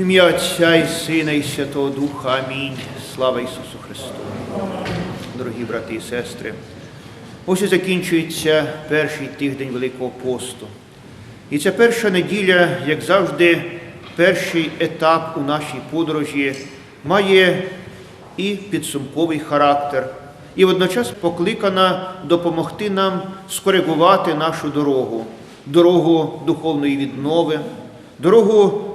ім'я Отця і Сина, і Святого Духа. Амінь. Слава Ісусу Христу. Дорогі брати і сестри, ось і закінчується перший тиждень Великого посту. І ця перша неділя, як завжди, перший етап у нашій подорожі має і підсумковий характер, і водночас покликана допомогти нам скоригувати нашу дорогу, дорогу духовної віднови, дорогу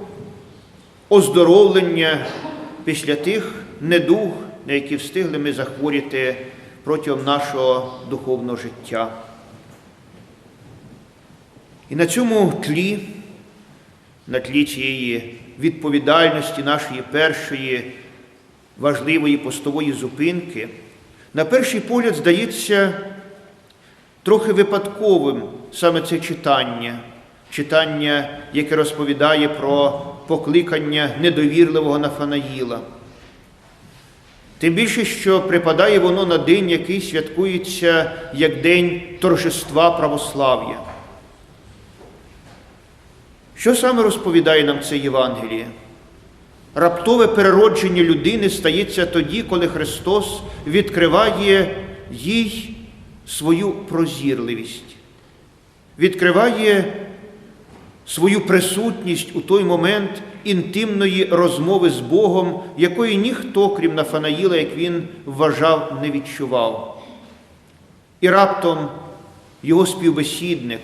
оздоровлення після тих недуг, на які встигли ми захворіти протягом нашого духовного життя. І на цьому тлі, на тлі цієї відповідальності нашої першої важливої постової зупинки, на перший погляд здається трохи випадковим саме це читання, читання, яке розповідає про покликання недовірливого Нафанаїла. Тим більше, що припадає воно на день, який святкується як День торжества православ'я. Що саме розповідає нам це Євангеліє? Раптове переродження людини стається тоді, коли Христос відкриває їй свою прозірливість, відкриває свою присутність у той момент інтимної розмови з Богом, якої ніхто, крім Нафанаїла, як він вважав, не відчував. І раптом його співбесідник,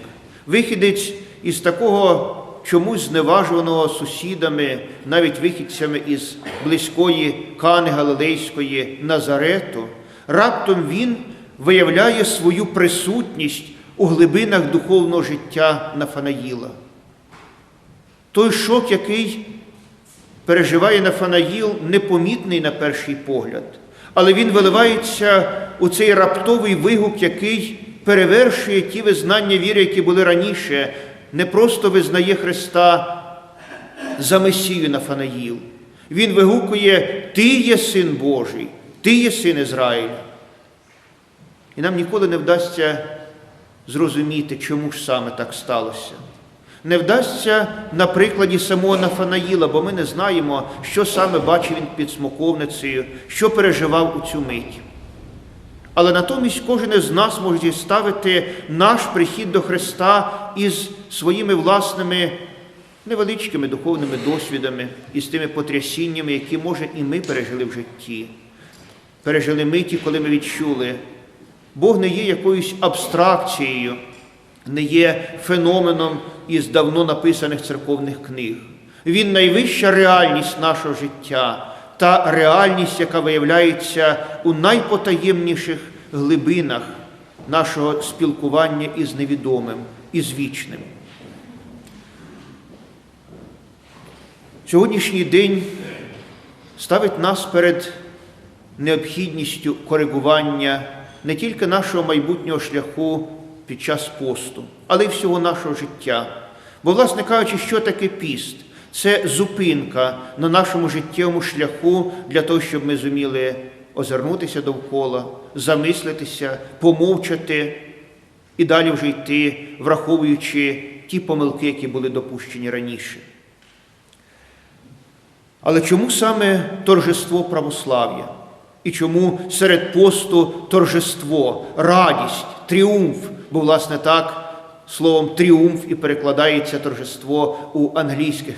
вихідець із такого чомусь зневажуваного сусідами, навіть вихідцями із близької Кани Галилейської Назарету, раптом він виявляє свою присутність у глибинах духовного життя Нафанаїла. Той шок, який переживає Нафанаїл, непомітний на перший погляд, але він виливається у цей раптовий вигук, який перевершує ті визнання віри, які були раніше, не просто визнає Христа за Месію Нафанаїл. Він вигукує Ти є син Божий, Ти є син Ізраїля. І нам ніколи не вдасться зрозуміти, чому ж саме так сталося. Не вдасться на прикладі самого Нафанаїла, бо ми не знаємо, що саме бачив він під смоковницею, що переживав у цю мить. Але натомість кожен із нас може зіставити наш прихід до Христа із своїми власними невеличкими духовними досвідами, із тими потрясіннями, які, може, і ми пережили в житті. Пережили миті, коли ми відчули, Бог не є якоюсь абстракцією, не є феноменом із давно написаних церковних книг. Він найвища реальність нашого життя, та реальність, яка виявляється у найпотаємніших глибинах нашого спілкування із невідомим, із вічним. Сьогоднішній день ставить нас перед необхідністю коригування не тільки нашого майбутнього шляху під час посту, але й всього нашого життя. Бо, власне кажучи, що таке піст? Це зупинка на нашому життєвому шляху для того, щоб ми зуміли озирнутися довкола, замислитися, помовчати і далі вже йти, враховуючи ті помилки, які були допущені раніше. Але чому саме торжество православ'я? І чому серед посту торжество, радість, тріумф, бо, власне, так словом тріумф і перекладається торжество у англійських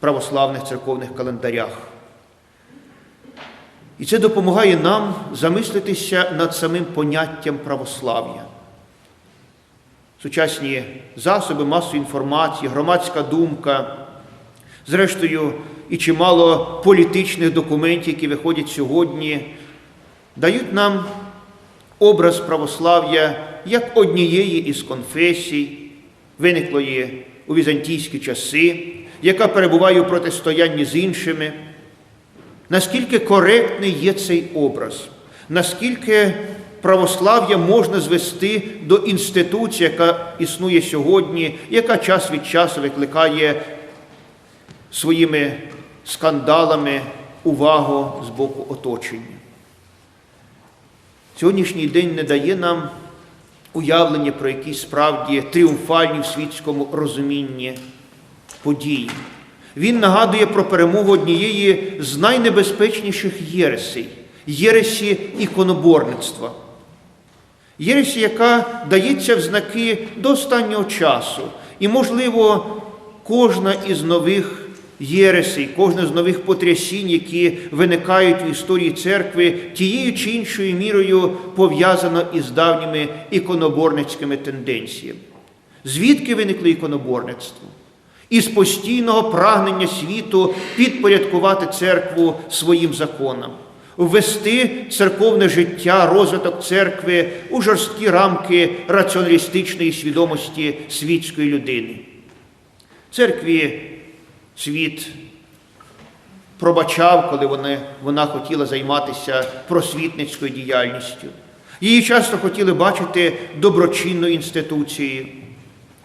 православних церковних календарях. І це допомагає нам замислитися над самим поняттям православ'я. Сучасні засоби масової інформації, громадська думка, зрештою, і чимало політичних документів, які виходять сьогодні, дають нам образ православ'я як однієї із конфесій, виниклої у візантійські часи, яка перебуває у протистоянні з іншими. Наскільки коректний є цей образ, наскільки православ'я можна звести до інституції, яка існує сьогодні, яка час від часу викликає своїми скандалами увагу з боку оточення. Сьогоднішній день не дає нам уявлення про якісь справді тріумфальні в світському розумінні події. Він нагадує про перемогу однієї з найнебезпечніших єресей єресі іконоборництва. Єресі, яка дається в знаки до останнього часу. І, можливо, кожна із нових єресей, кожне з нових потрясінь, які виникають в історії церкви, тією чи іншою мірою пов'язано із давніми іконоборницькими тенденціями. Звідки виникло іконоборництво? Із постійного прагнення світу підпорядкувати церкву своїм законам, ввести церковне життя, розвиток церкви у жорсткі рамки раціоналістичної свідомості світської людини. Церкві світ пробачав, коли вона, вона хотіла займатися просвітницькою діяльністю. Її часто хотіли бачити доброчинною інституцією.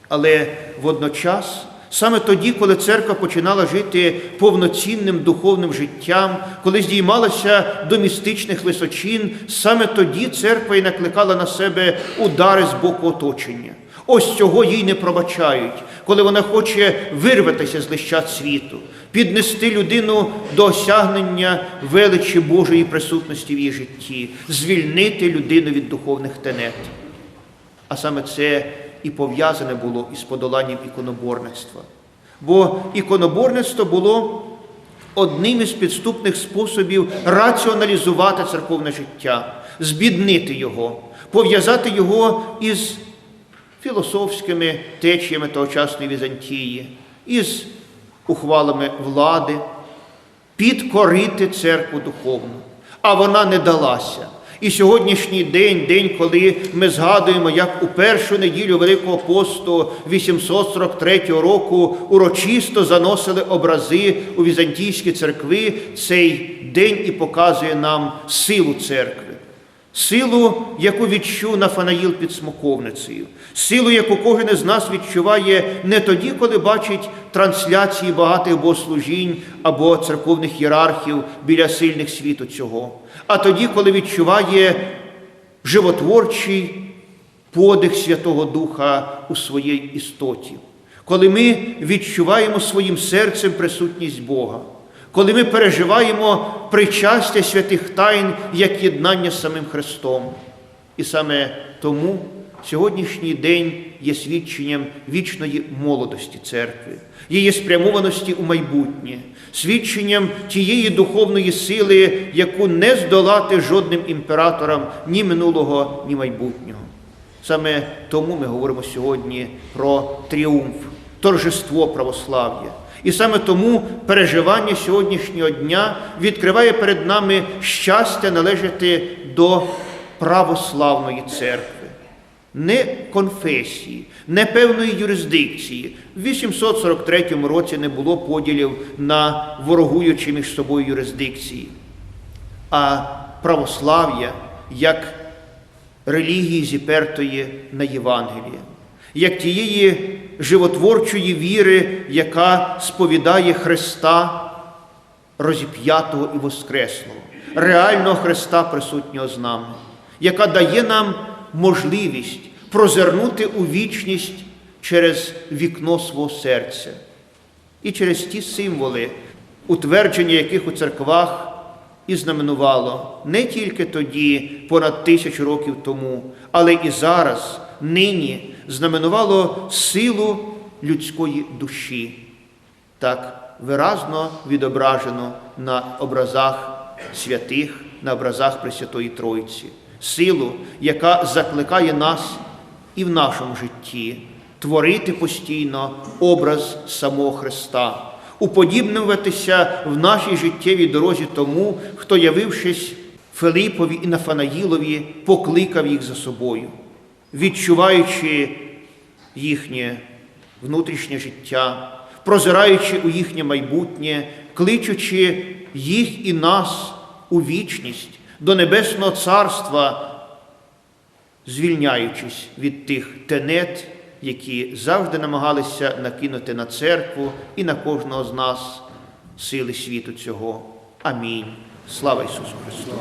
Але водночас, саме тоді, коли церква починала жити повноцінним духовним життям, коли здіймалася до містичних височин, саме тоді церква і накликала на себе удари з боку оточення. Ось цього їй не пробачають, коли вона хоче вирватися з лищат світу, піднести людину до осягнення величі Божої присутності в її житті, звільнити людину від духовних тенет. А саме це і пов'язане було із подоланням іконоборництва. Бо іконоборництво було одним із підступних способів раціоналізувати церковне життя, збіднити його, пов'язати його із філософськими течіями тогочасної Візантії, із ухвалами влади, підкорити церкву духовну. А вона не далася. І сьогоднішній день, день, коли ми згадуємо, як у першу неділю Великого посту 843 року урочисто заносили образи у візантійські церкви, цей день і показує нам силу церкви. Силу, яку відчув Нафанаїл під смоковницею, силу, яку кожен із нас відчуває не тоді, коли бачить трансляції багатих богослужінь або церковних ієрархів біля сильних світу цього, а тоді, коли відчуває животворчий подих Святого Духа у своїй істоті, коли ми відчуваємо своїм серцем присутність Бога коли ми переживаємо причастя святих тайн як єднання з самим Христом. І саме тому сьогоднішній день є свідченням вічної молодості церкви, її спрямованості у майбутнє, свідченням тієї духовної сили, яку не здолати жодним імператорам ні минулого, ні майбутнього. Саме тому ми говоримо сьогодні про тріумф, торжество православ'я. І саме тому переживання сьогоднішнього дня відкриває перед нами щастя належати до православної церкви, не конфесії, не певної юрисдикції. В 843 році не було поділів на ворогуючі між собою юрисдикції, а православ'я як релігії зіпертої на Євангеліє як тієї животворчої віри, яка сповідає Христа розіп'ятого і Воскреслого, реального Христа, присутнього з нами, яка дає нам можливість прозирнути у вічність через вікно свого серця і через ті символи, утвердження яких у церквах і знаменувало не тільки тоді, понад тисячу років тому, але і зараз, нині знаменувало силу людської душі, так виразно відображено на образах святих, на образах Пресвятої Тройці, силу, яка закликає нас і в нашому житті творити постійно образ самого Христа, уподібнюватися в нашій життєвій дорозі тому, хто, явившись Филипові і Нафанаїлові, покликав їх за собою відчуваючи їхнє внутрішнє життя, прозираючи у їхнє майбутнє, кличучи їх і нас у вічність до Небесного Царства, звільняючись від тих тенет, які завжди намагалися накинути на церкву і на кожного з нас сили світу цього. Амінь. Слава Ісусу Христу!